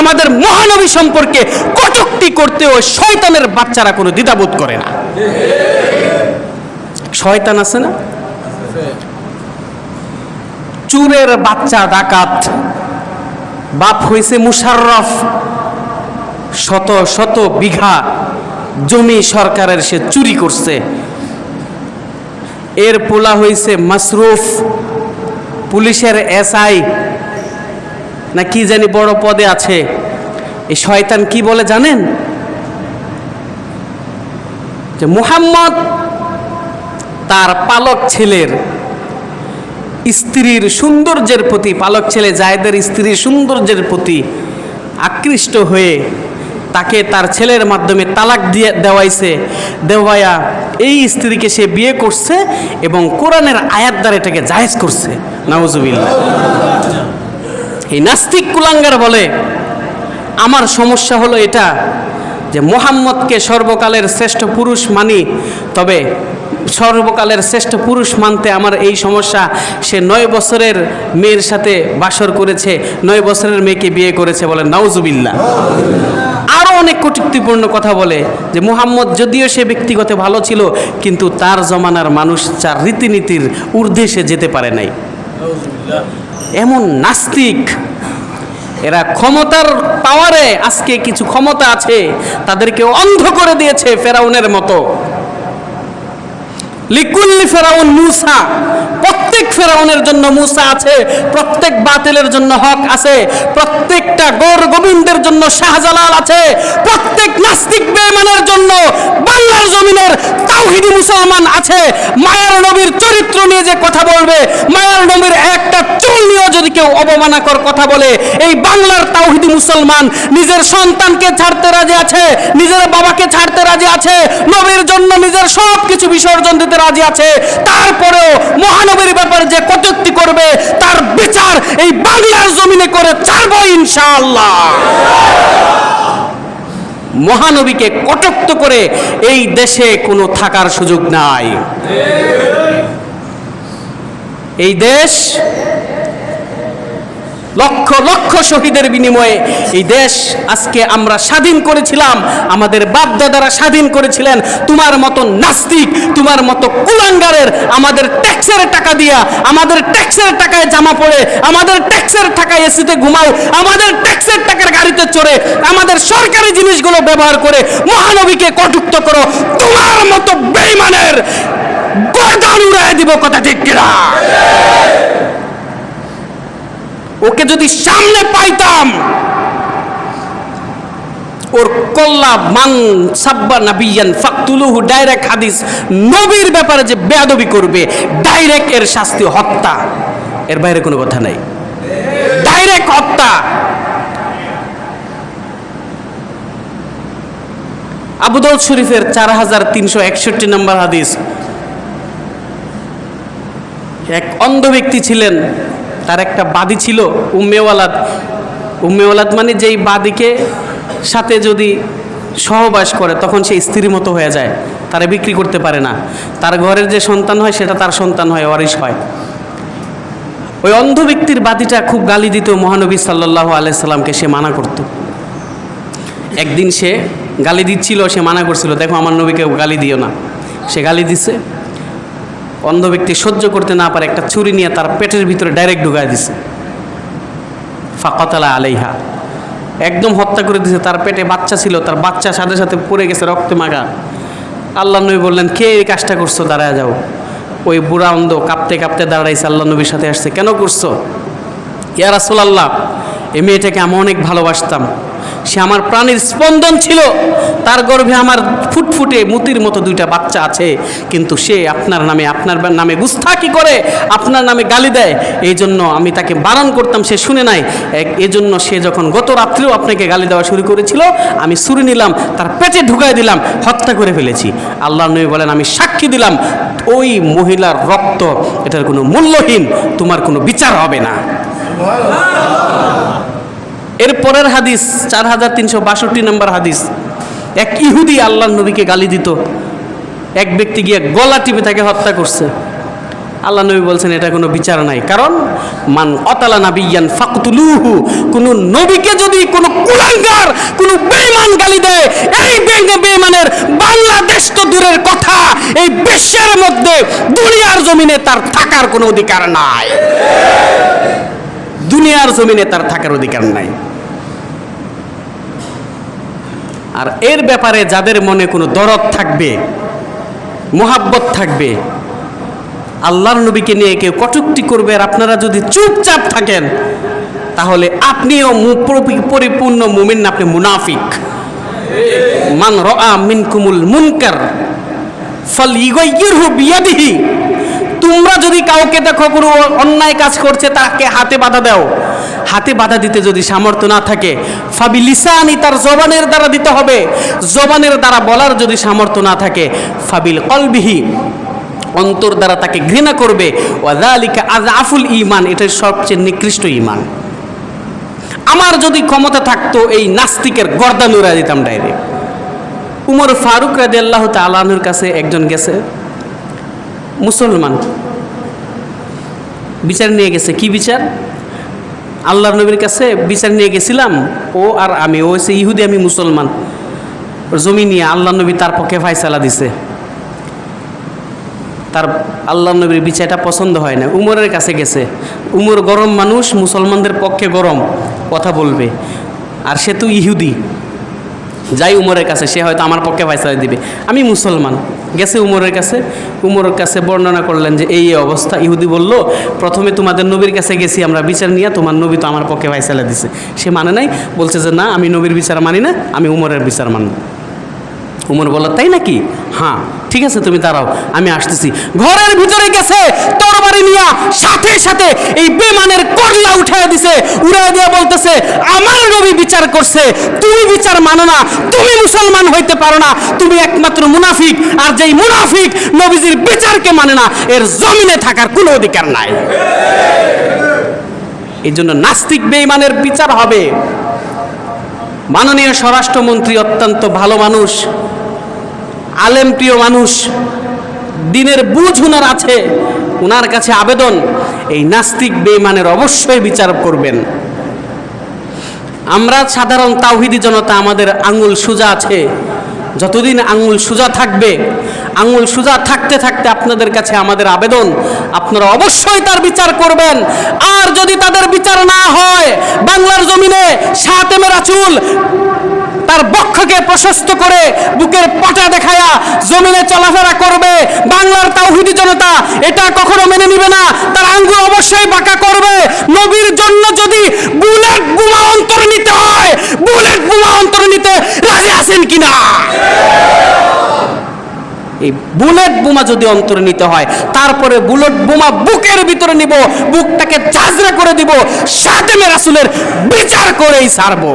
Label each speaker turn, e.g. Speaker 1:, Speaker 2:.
Speaker 1: আমাদের মহানবী সম্পর্কে কটুক্তি করতেও শয়তানের বাচ্চারা কোনো দ্বিধাবোধ করে না। শয়তান আছে না? চুরের বাচ্চা ডাকাত, বাপ হয়েছে মুশাররফ, শত শত বিঘা জমি সরকারের সে চুরি করছে। এর পোলা হয়েছে মাসরুফ, পুলিশের এসআই না কি জানি বড় পদে আছে? এই শয়তান কি বলে জানেন? যে মুহাম্মদ তার পালক ছেলের স্ত্রীর সৌন্দর্যের প্রতি, পালক ছেলে জায়দের স্ত্রীর সৌন্দর্যের প্রতি আকৃষ্ট হয়ে তাকে তার ছেলের মাধ্যমে তালাক দিয়ে দেওয়াইছে, দেওয়ায়া এই স্ত্রীকে সে বিয়ে করছে এবং কোরআনের আয়াত দ্বারা এটাকে জায়েজ করছে। নাউজুবিল্লাহ। এই নাস্তিক কুলাঙ্গার বলে, আমার সমস্যা হলো এটা যে মোহাম্মদকে সর্বকালের শ্রেষ্ঠ পুরুষ মানি, তবে সর্বকালের শ্রেষ্ঠ পুরুষ মানতে আমার এই সমস্যা, সে নয় বছরের মেয়ের সাথে বাসর করেছে, নয় বছরের মেয়েকে বিয়ে করেছে বলে নাউজুবিল্লা আরও অনেক কটুক্তিপূর্ণ কথা বলে যে মুহাম্মদ যদিও সে ব্যক্তিগত ভালো ছিল, কিন্তু তার জমানার মানুষ যার রীতিনীতির ঊর্ধ্বে সে যেতে পারে নাই। এমন নাস্তিক, এরা ক্ষমতার পাওয়ারে আজকে কিছু ক্ষমতা আছে তাদেরকে অন্ধ করে দিয়েছে ফেরাউনের মতো। লিকুল্লি ফেরাউন মুসা, প্রত্যেক ফেরাউনের জন্য মুসা আছে, প্রত্যেক বাতিলের জন্য হক আছে, প্রত্যেকটা গৌর গোবিন্দের জন্য শাহজালাল আছে, প্রত্যেক নাস্তিক বাংলার জমিনের তাওহিদি মুসলমান আছে, মায়ার নবীর চরিত্র নিয়ে যে কথা বলবে, মায়ার নবীর একটা চুল নিয়েও যদি কেউ অবমানাকর কথা বলে, এই বাংলার তাওহিদি মুসলমান নিজের সন্তানকে ছাড়তে রাজি আছে, নিজের বাবাকে ছাড়তে রাজি আছে, নবীর জন্য নিজের সব কিছু বিসর্জন দিতে রাজি আছে, তারপরেও মহানবীর ব্যাপারে যে কটূক্তি করবে, তার বিচার এই বাংলার জমিনে করে ছাড়বো ইনশাআল্লাহ। মহানবীকে কটক্ত করে এই দেশে কোনো থাকার সুযোগ নাই। এই দেশ লক্ষ লক্ষ শহীদের বিনিময়ে এই দেশ আজকে আমরা স্বাধীন করেছিলাম। আমাদের বাপ দাদারা স্বাধীন করেছিলেন। তোমার মতো নাস্তিক, তোমার মতো কুলাঙ্গারের আমাদের ট্যাক্সের টাকা দিয়া, আমাদের ট্যাক্সের টাকায় জামা পড়ে আমাদের ট্যাক্সের টাকায় এসিতে ঘুমাও আমাদের ট্যাক্সের টাকার গাড়িতে চড়ে, আমাদের সরকারি জিনিসগুলো ব্যবহার করে মহানবীকে কটুক্ত করো। তোমার মতো বেইমানের গর্দান উড়ায় দিব কথা ঠিক কিনা? ওকে যদি সামনে পাইতাম, ওর কল্লা মান সাব্বা নাবিয়ান ফাকতুলুহু ডাইরেক্ট হাদিস নবীর ব্যাপারে যে বেয়াদবি করবে, ডাইরেক্ট এর শাস্তি হত্যা। এর বাইরে কোনো কথা নাই। ডাইরেক্ট হত্যা। আবুদল শরীফের চার হাজার তিনশো একষট্টি নম্বর হাদিস। এক অন্ধ ব্যক্তি ছিলেন তার একটা বাদি ছিল উম্মেওয়ালাদ উম্মেওয়ালাদ মানে যেই বাদিকে সাথে যদি সহবাস করে, তখন সে স্ত্রীর মতো হয়ে যায়, তারা বিক্রি করতে পারে না। তার ঘরের যে সন্তান হয়, সেটা তার সন্তান হয়, ওয়ারিশ হয়। ওই অন্ধ ব্যক্তির বাদিটা খুব গালি দিত মহানবী সাল্লাহ আলাইসাল্লামকে সে মানা করত। একদিন সে গালি দিচ্ছিল, সে মানা করছিল, দেখো, আমার নবীকে গালি দিও না। সে গালি দিছে। অন্ধ ব্যক্তি সহ্য করতে না পারে একটা ছুরি নিয়ে তার পেটের ভিতরে ডাইরেক্ট ঢুকায় দিছে। ফাকতালা আলাইহা। একদম হত্যা করে দিছে, তার পেটে বাচ্চা ছিল, তার বাচ্চা সাথে সাথে পড়ে গেছে রক্তে মাগা আল্লাহ নবী বললেন, কে এই কাজটা করছ? দাঁড়ায় যাও। ওই বুড়া অন্ধ কাঁপতে কাঁপতে দাঁড়াইছে, আল্লাহ নবীর সাথে আসছে, কেন করছ? ইয়া রাসূলুল্লাহ এই মেয়েটাকে আমি অনেক ভালোবাসতাম। সে আমার প্রাণের স্পন্দন ছিল। তার গর্ভে আমার ফুটফুটে মুতির মতো দুইটা বাচ্চা আছে। কিন্তু সে আপনার নামে আপনার নামে গুস্তাকি করে, আপনার নামে গালি দেয়। এই জন্য আমি তাকে বারণ করতাম, সে শুনে নাই। এজন্য সে যখন গত রাত্রেও আপনাকে গালি দেওয়া শুরু করেছিল, আমি সুরি নিলাম, তার পেটে ঢুকাই দিলাম, হত্যা করে ফেলেছি। আল্লাহ নবী বলেন, আমি সাক্ষী দিলাম, ওই মহিলার রক্ত এটার কোনো মূল্যহীন, তোমার কোনো বিচার হবে না। এর পরের হাদিস, চার হাজার তিনশো বাষট্টি নম্বর হাদিস। এক ইহুদি আল্লাহ নবীকে গালি দিত। এক ব্যক্তি গিয়ে গলা টিপে তাকে হত্যা করছে। আল্লাহ নবী বলছেন, এটা কোনো বিচার নাই। কারণ, মান অতালা নাবিয়ান ফাকতুলুহু, কোনো নবীকে যদি কোনো কুলাঙ্গার, কোনো বেঈমান গালি দেয়, এই বেঈমানের বাংলাদেশ তো দূরের কথা। এই বিশ্বের মধ্যে দুনিয়ার জমিনে তার থাকার কোনো অধিকার নাই। দুনিয়ার জমিনে তার থাকার অধিকার নাই। আর এর ব্যাপারে যাদের মনে কোনো দরদ থাকবে, মোহাব্বত থাকবে, আল্লাহর নবীকে নিয়ে কেউ কটুক্তি করবে আর আপনারা যদি চুপচাপ থাকেন, তাহলে আপনিও পরিপূর্ণ মুমিন, আপনি মুনাফিক। মান রা মিনকুমুল মুনকার ফল ইগয়িরহু বিয়াদিহি। তোমরা যদি কাউকে দেখো কোনো অন্যায় কাজ করছে, তাকে হাতে বাধা দাও। হাতে বাধা দিতে যদি সামর্থ্য না থাকে, ফাবি লিসানি তার জবানের দ্বারা দিতে হবে। জবানের দ্বারা বলার যদি সামর্থ্য না থাকে, ফাবিল কলবিহি অন্তর দ্বারা তাকে ঘৃণা করবে। ওয়াদালিকা আজ আফুল ইমান এটাই সবচেয়ে নিকৃষ্ট ইমান আমার যদি ক্ষমতা থাকতো, এই নাস্তিকের গর্দান উড়া দিতাম ডাইরেক্ট উমর ফারুক রাজি আল্লাহ তালানুর কাছে একজন গেছে। মুসলমান। বিচার নিয়ে গেছে। কি বিচার? আল্লাহ নবীর কাছে বিচার নিয়ে গেছিলাম। ও আর আমি, ও হচ্ছে ইহুদি, আমি মুসলমান। জমি নিয়ে আল্লাহ নবী তার পক্ষে ফায়সালা দিছে। তার আল্লাহ নবীর বিচারটা পছন্দ হয় না। উমরের কাছে গেছে। উমর গরম মানুষ, মুসলমানদের পক্ষে গরম। কথা বলবে। আর সে তো ইহুদি। যাই উমরের কাছে, সে হয়তো আমার পক্ষে ফাইসলা দিবে। আমি মুসলমান। গেছে উমরের কাছে। উমরের কাছে বর্ণনা করলেন যে, এই অবস্থা। ইহুদি বলল, প্রথমে তোমাদের নবীর কাছে গেছি, আমরা বিচার নিয়ে, তোমার নবী তো আমার পক্ষে ফাইসলা দিছে। সে মানে নাই, বলছে যে, না, আমি নবীর বিচার মানি না, আমি উমরের বিচার মানব। উমর বলল, তাই নাকি? হ্যাঁ ঠিক আছে, তুমি দাঁড়াও, আমি আসতেছি। ঘরের ভিতরে গেছে, তরবারি নিয়া সাথে সাথে এই বেমানের করলা উঠায় দিছে, উড়ায় দিয়ে বলতেছে, আমার নবী বিচার করছে, তুমি বিচার মানো না, তুমি মুসলমান হইতে পারো না, তুমি একমাত্র মুনাফিক, আর যেই মুনাফিক নবীজির বিচারকে মানে না, এর জমিনে থাকার কোনো অধিকার নাই। এই জন্য নাস্তিক বেঈমানের বিচার হবে। মাননীয় স্বরাষ্ট্রমন্ত্রী অত্যন্ত ভালো মানুষ আলেম প্রিয় মানুষ, দিনের বুঝ উনার আছে, উনার কাছে আবেদন, এই নাস্তিক বেইমানের অবশ্যই বিচার করবেন। আমরা সাধারণ তাওহিদি জনতা, আমাদের আঙুল সোজা আছে, যতদিন আঙুল সোজা থাকবে আঙুল সোজা থাকতে থাকতে আপনাদের কাছে আমাদের আবেদন। আপনারা অবশ্যই তার বিচার করবেন। আর যদি তাদের বিচার না হয়, বাংলার জমিনে সাতেমের চুল তার বক্ষকে প্রশস্ত করে বুকের পাটা দেখায়া জমিনে চলাফেরা করবে। বাংলার তাওহিদি জনতা এটা কখনো মেনে নিবে না। তার আঙ্গুল অবশ্যই বাঁকা করবে। নবীর জন্য যদি বুলেট বোমা অন্তর নিতে হয়, বুলেট বোমা অন্তর নিতে রাজি আছেন কিনা? এই বুলেট বোমা যদি অন্তরে নিতে হয়, তারপরে বুলেট বোমা বুকের ভিতরে নিব, বুকটাকে চাজরা করে দিব, সাদেমে রাসুলের বিচার করেই ছাড়বো।